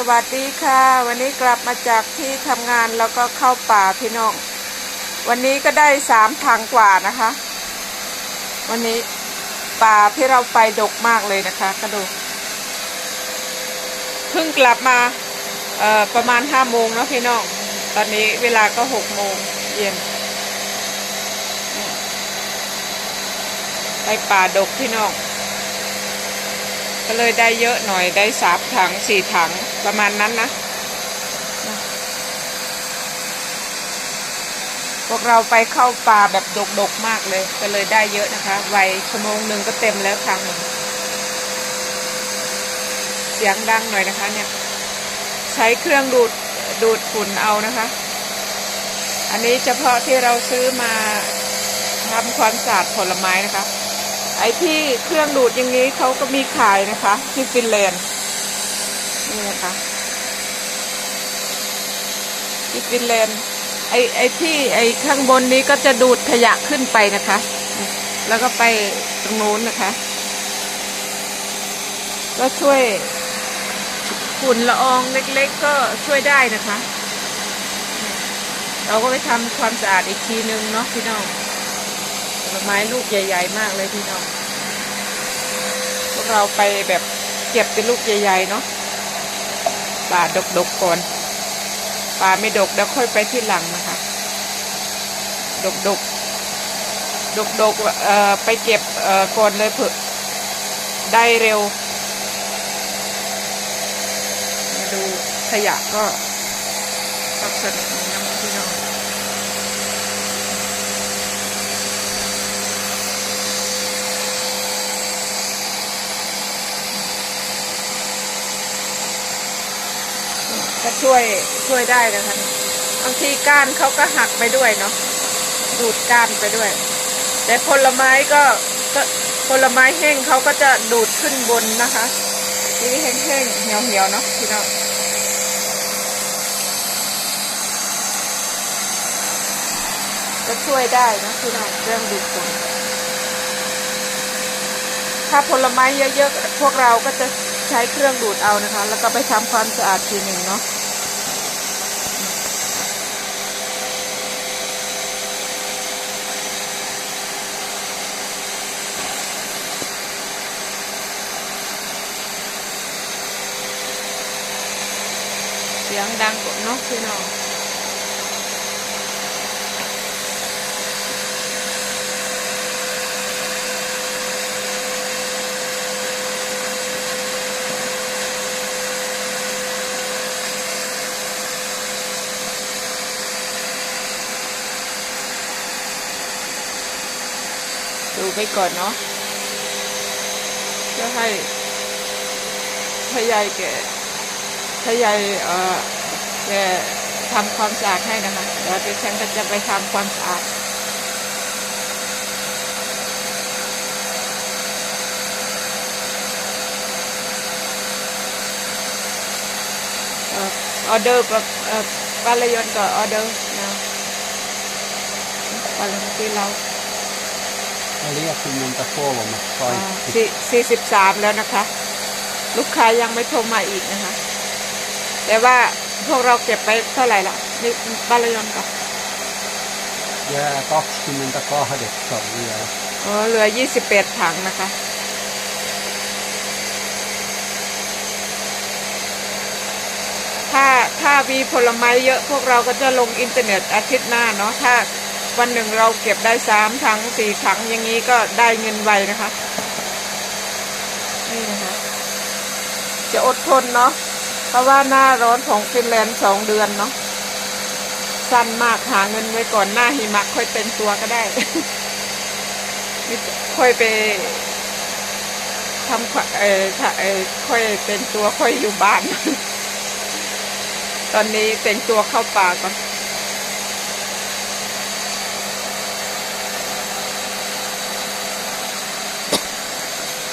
สวัสดีค่ะ วันนี้กลับมาจากที่ทำงานแล้วก็เข้าป่าพี่น้อง วันนี้ก็ได้สามถังกว่านะคะ วันนี้ป่าที่เราไปดกมากเลยนะคะก็ดูเพิ่งกลับมาประมาณห้าโมงเนาะพี่น้อง ตอนนี้เวลาก็หกโมงเย็นไปป่าดกพี่น้องก็เลยได้เยอะหน่อยได้สามถังสี่ถัง ประมาณนั้นนะ พวกเราไปเข้าป่าแบบดกๆมากเลย ก็เลยได้เยอะนะคะ ไวชั่วโมงหนึ่งก็เต็มแล้วทางหนึ่งเสียงดังหน่อยนะคะเนี่ย ใช้เครื่องดูดดูดฝุ่นเอานะคะ อันนี้เฉพาะที่เราซื้อมาทำความสะอาดผลไม้นะคะ ไอ้ที่เครื่องดูดอย่างนี้เขาก็มีขายนะคะ ที่ฟินแลนด์ นี่นะคะที่ฟินแลนด์ไอไอที่ไอข้างบนนี้ก็จะดูดขยะขึ้นไปนะคะ แล้วก็ไปตรงนู้นนะคะ ก็ช่วยฝุ่นละอองเล็กๆก็ช่วยได้นะคะ เราก็ไปทำความสะอาดอีกทีนึงเนาะพี่น้องผลไม้ลูกใหญ่ ๆ มากเลยพี่น้อง พวกเราไปแบบเก็บเป็นลูกใหญ่ ๆ เนาะ ป่าดกๆก่อนป่าไม่ดกเดี๋ยวค่อยไปที่หลังนะคะ ดกๆดกๆเอ่อไปเก็บเอ่อก่อนเลยเผื่อได้เร็ว มาดูขยะก็ลักษณะนี้นะพี่น้อง ก็ช่วยช่วยได้นะคะบางทีก้านเขาก็หักไปด้วยเนาะดูดก้านไปด้วย แต่ผลไม้ก็ก็ผลไม้แห้งเขาก็จะดูดขึ้นบนนะคะที่แห้งๆเหี่ยวๆเนาะพี่น้องก็ช่วยได้นะพี่น้องเรื่องดูดฝุ่นถ้าผลไม้เยอะๆพวกเราก็จะ ใช้เครื่องดูดเอานะคะ แล้วก็ไปทำความสะอาดทีหนึ่งเนาะเสียงดังกว่าเนาะพี่น้อง ดูไปก่อนเนาะจะให้พยายแกถ้ยายเอ่อแกทำความสะอาดให้นะคะเดี๋ยวดิฉันก็จะไปทำความสะอาดออเดอร์แบบปลาลยนกับออเดอร์นะปลาลยนที่เรา 43มาซอยสี่สี่สิบสามแล้วนะคะ ลูกค้ายังไม่โทรมาอีกนะคะ แต่ว่าพวกเราเก็บไปเท่าไหร่ละนี่ปลาลยนกับ ja 28 vielä. อ๋อเหลือยี่สิบแปดถังนะคะถ้าถ้ามีผลไม้เยอะพวกเราก็จะลงอินเทอร์เน็ตอาทิตย์หน้าเนาะถ้า วันหนึ่งเราเก็บได้สามถังสี่ถังอย่างนี้ก็ได้เงินไวนะคะนี่นะคะ จะอดทนเนาะเพราะว่าหน้าร้อนของฟินแลนด์สองเดือนเนาะสั้นมากหาเงินไว้ก่อนหน้าหิมะค่อยเต็มตัวก็ได้ค่อยไปทำเออเออค่อยเป็นตัวค่อยอยู่บ้าน ตอนนี้เป็นตัวเข้าป่าก่อน